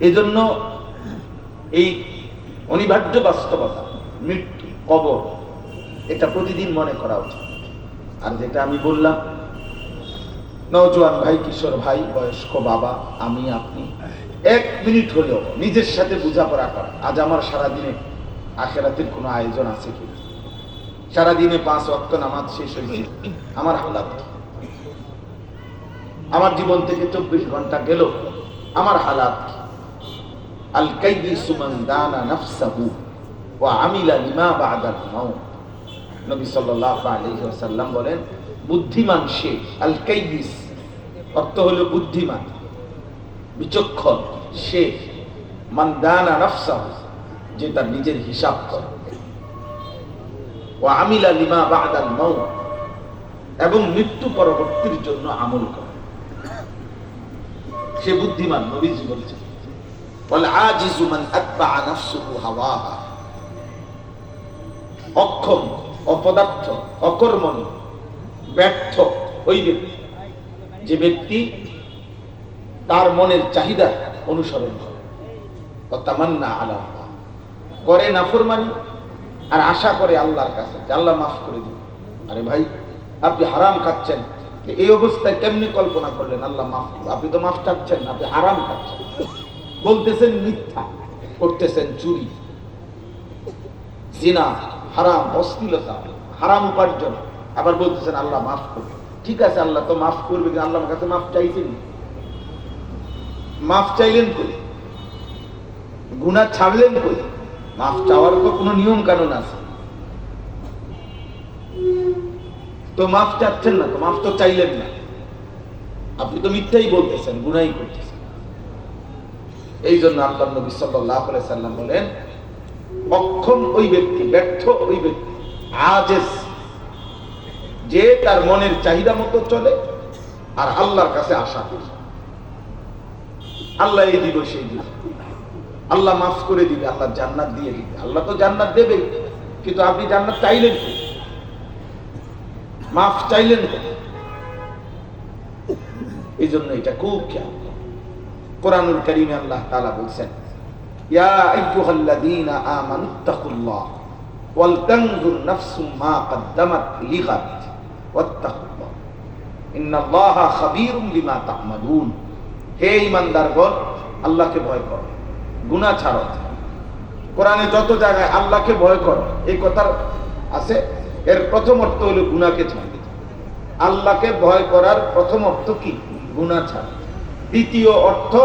এজন্য এই অনিবার্য বাস্তবতা, মৃত্যু, কবর, এটা প্রতিদিন মনে করা উচিত। আর যেটা আমি বললাম, নওজোয়ান ভাই, কিশোর ভাই, বয়স্ক বাবা, আমি, আপনি, এক মিনিট হলেও নিজের সাথে বোঝাপড়া করা। আজ আমার সারাদিনে আখেরাতের কোনো আয়োজন আছে কি সারাদিনে পাঁচ ওয়াক্ত নামাজ শেষ হয়েছে। আমার হালাত? আমার জীবন থেকে চব্বিশ ঘণ্টা গেল। আমার হালাত বলেন, বুদ্ধিমান বুদ্ধিমান, বিচক্ষণ যে তার নিজের হিসাব করে। ও আমিলা লিমা বা'দাল এবং মৃত্যু পরবর্তীর জন্য আমল করে। সে বুদ্ধিমান, নবীজি বলছে বলে, আজিজু অক্ষম, অপদার্থ অকর্মণ ব্যর্থ ওই ব্যক্তি, যে ব্যক্তি তার মনের চাহিদা অনুসরণ করে। তামান্না আল্লাহ। করে নাফরমানি আর আশা করে আল্লাহর কাছে। আল্লাহ মাফ করে দিন আরে ভাই, আপনি হারাম খাচ্ছেন। এই অবস্থায় কেমনি কল্পনা করলেন? আল্লাহ মাফ আপনি তো মাফ চাচ্ছেন আপনি হারাম খাচ্ছেন বলতেছেন মিথ্যা, করতেছেন চুরি। জিনা, হারাম, অশ্লীলতা, হারাম উপার্জন। আবার বলতেছেন, আল্লাহ মাফ করবে ঠিক আছে, আল্লাহ তো মাফ করবে, কিন্তু আল্লাহর কাছে মাফ চাইছেন মাফ চাইলেন কই? গুনাহ ছাড়লেন কই? মাফ চাওয়ার তো কোনো নিয়ম কানুন আছে। তো মাফ চাচ্ছেন না, তো মাফ তো চাইলেন না। আপনি তো মিথ্যাই বলতেছেন, গুনাই করতেছেন। এই জন্য আল্লাহ নবী সাল্লাহ সাল্লাম বলেন অক্ষম ওই ব্যক্তি, ব্যর্থ ওই ব্যক্তি আজেস যে তার মনের চাহিদা মতো চলে, আর আল্লাহর কাছে আশা করে। আল্লাহ এই দিব সেই দিব আল্লাহ মাফ করে দিবে, আল্লাহ জান্নাত দিয়ে দিবে। আল্লাহ তো জান্নাত দেবে কিন্তু আপনি জান্নাত চাইলেন কি? মাফ চাইলেন এই জন্য এটা খুব খেয়াল কোরআনুল করিমে আল্লাহ তাআলা বলছেন হে ঈমানদারগণ, আল্লাহকে ভয় করো, গুনাহ ছাড়ো। কোরআনে যত জায়গায় আল্লাহকে ভয় করো, এই কথার আছে এর প্রথম অর্থ হলো গুণাকে ছাড়বে আল্লাহকে ভয় করার প্রথম অর্থ কি? গুণা ছাড়। দ্বিতীয় অর্থ